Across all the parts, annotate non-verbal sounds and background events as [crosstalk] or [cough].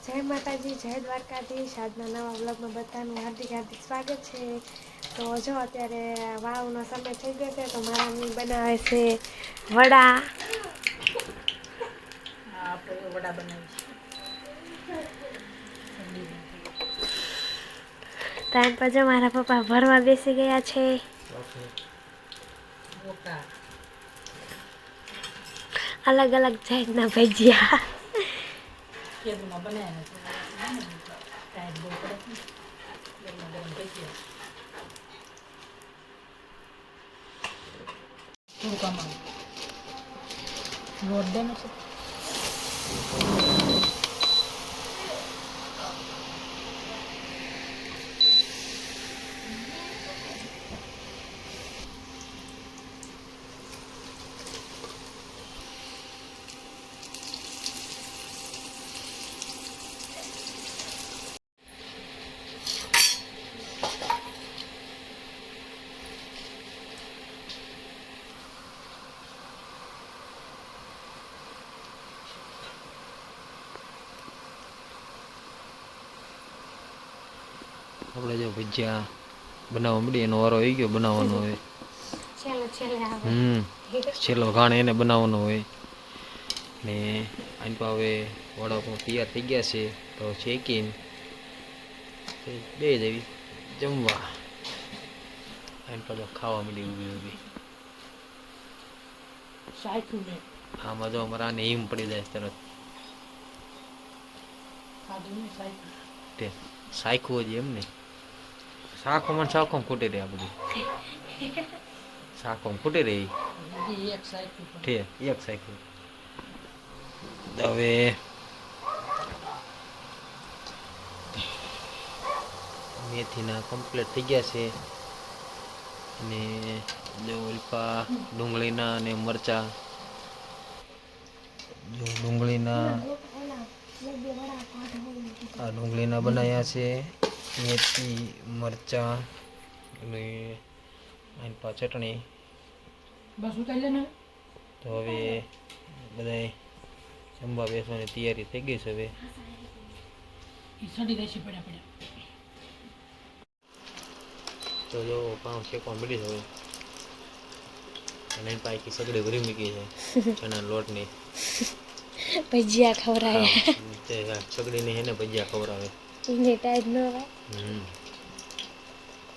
જય માતાજી જય દ્વારકાધીશ. આજના નવા વ્લોગમાં બધાનું હાર્દિક હાર્દિક સ્વાગત છે. તો જો અત્યારે વાવનો સમય થઈ ગયો છે તો મારા મમ્મી બનાવે છે વડા વડા બનાવીશું. ત્યાર પછી મારા પપ્પા ભરવા બેસી ગયા છે. અલગ અલગ જાતના ભજીયા. ખેતરમાં બનાવ્યા ટાઈટ બહુ પડે ગરમા ગરમ ભજીયા થોડુંક આમાં લોટ દેનો છે આપણે જો ભજીયા બનાવવા મળી એનો વારો આવી ગયો બનાવવાનો હોય. હમ છેલ્લો ઘાણ એને બનાવવાનો હોય. ને આની પા હવે વડાપાઉં તૈયાર થઈ ગયા છે તો શેકીને તે બે જેવી જમવા. આની પાછો ખાવા મળી ઊભી ઊભી ને. આમાં જો અમારે આને હિમ પડી જાય તરત. ને સાયખું હજી એમ ને. શાકોમાં ને શાખો ખૂટી રહી આ બધું. શાકોમાં ખૂટી રહી. એક સાયકલ. હવે મેથીના કમ્પ્લીટ થઈ ગયા છે. અને જો ઉલ્પા ડુંગળીના અને મરચા. જો ડુંગળીના આ ડુંગળીના બનાવ્યા છે. મેથી મરચા અને આની ચટણી. બસ ઉતારી લે તો હવે બધાય જમવા બેસવાની તૈયારી થઈ ગઈ છે હવે. સડી દેશે પડ્યા પડ્યા. તો જો પાઉં શેકવા મળી હવે. અને એની પાછી સગડી ભરી મૂકી છે ચણા લોટની. [laughs] ભજીયા ખવડાયા તે સગડીની એને ભજીયા ખવડાવે. એને ટાઈટ ન હોય.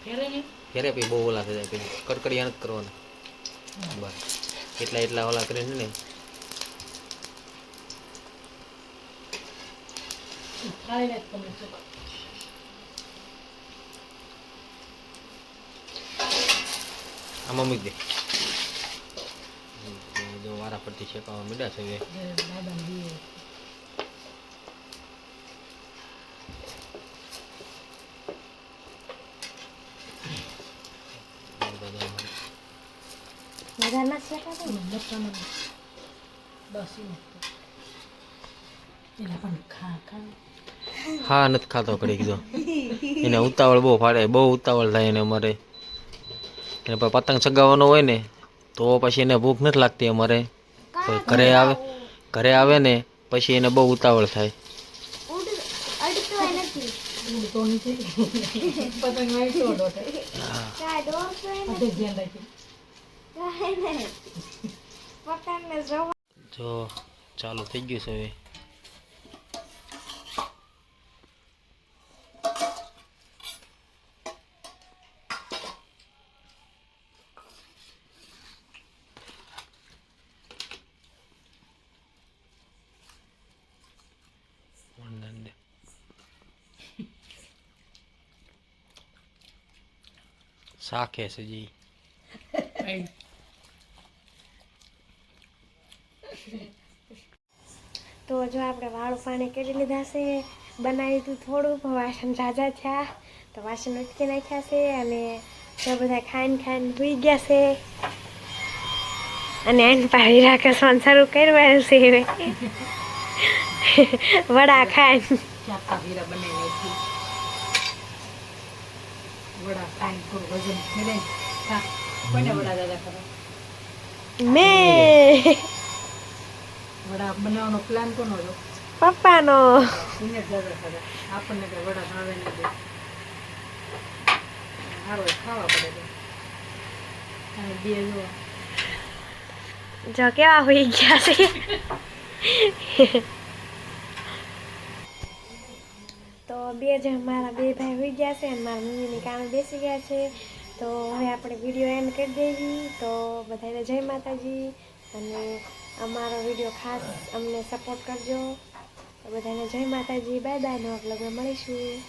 ફેરે ને ફેરે પછી બહુ ઓલા થઈ જાય પછી કડકડિયા નથી કરવાના. બસ. એટલા એટલા ઓલા કરીને ને. આમાં મૂકી દે. જો વારા પરથી શેકાવા મીડા છે હવે દાદા દીએ બધા મજા ના શેકાતો ને મરચાં બસ પણ ખા ખા. હા નથી ખાતો કરી કીધો એને ઉતાવળ બહુ ફાડે બહુ ઉતાવળ થાય એને અમારે. એને પછી પતંગ ચગાવવાનો હોય ને તો પછી એને ભૂખ નથી લાગતી અમારે. ઘરે આવે ઘરે આવે ને પછી એને બહુ ઉતાવળ થાય. પતંગ જો ચાલુ થઈ ગયું છે હવે દે. છે જી તો જો આપણે વાળું પાણી કરી લીધા છે બનાવ્યું હતું થોડું વાસણ રાજા થયા. તો વાસણ ઉટકી નાખ્યા છે અને જો બધા ખાઈને ખાઈને ભૂઈ ગયા છે. અને એની પાડી રાખવાનું શરૂ કરવાનું છે હવે. વડા ખાઈને. બનાવી વડા ખાઈને થોડું વજન મેં. વડા બનાવવાનો પ્લાન કોનો હતો પપ્પાનો. એને જ દાદા ખાધા આપણને કઈ વડા ભાવે નહીં સારો ખાવા પડે તો. અને બે જો જો કેવા હોઈ ગયા છે. તો બે જ મારા બે ભાઈ હોઈ ગયા છે અને મારા મમ્મીની કામે બેસી ગયા છે. તો હવે આપણે વીડિયો એન્ડ કરી દેવી. તો બધાને જય માતાજી. અને અમારો વીડિયો ખાસ અમને સપોર્ટ કરજો. બધાને જય માતાજી બાય બાય નવા બ્લોગમાં મળીશું.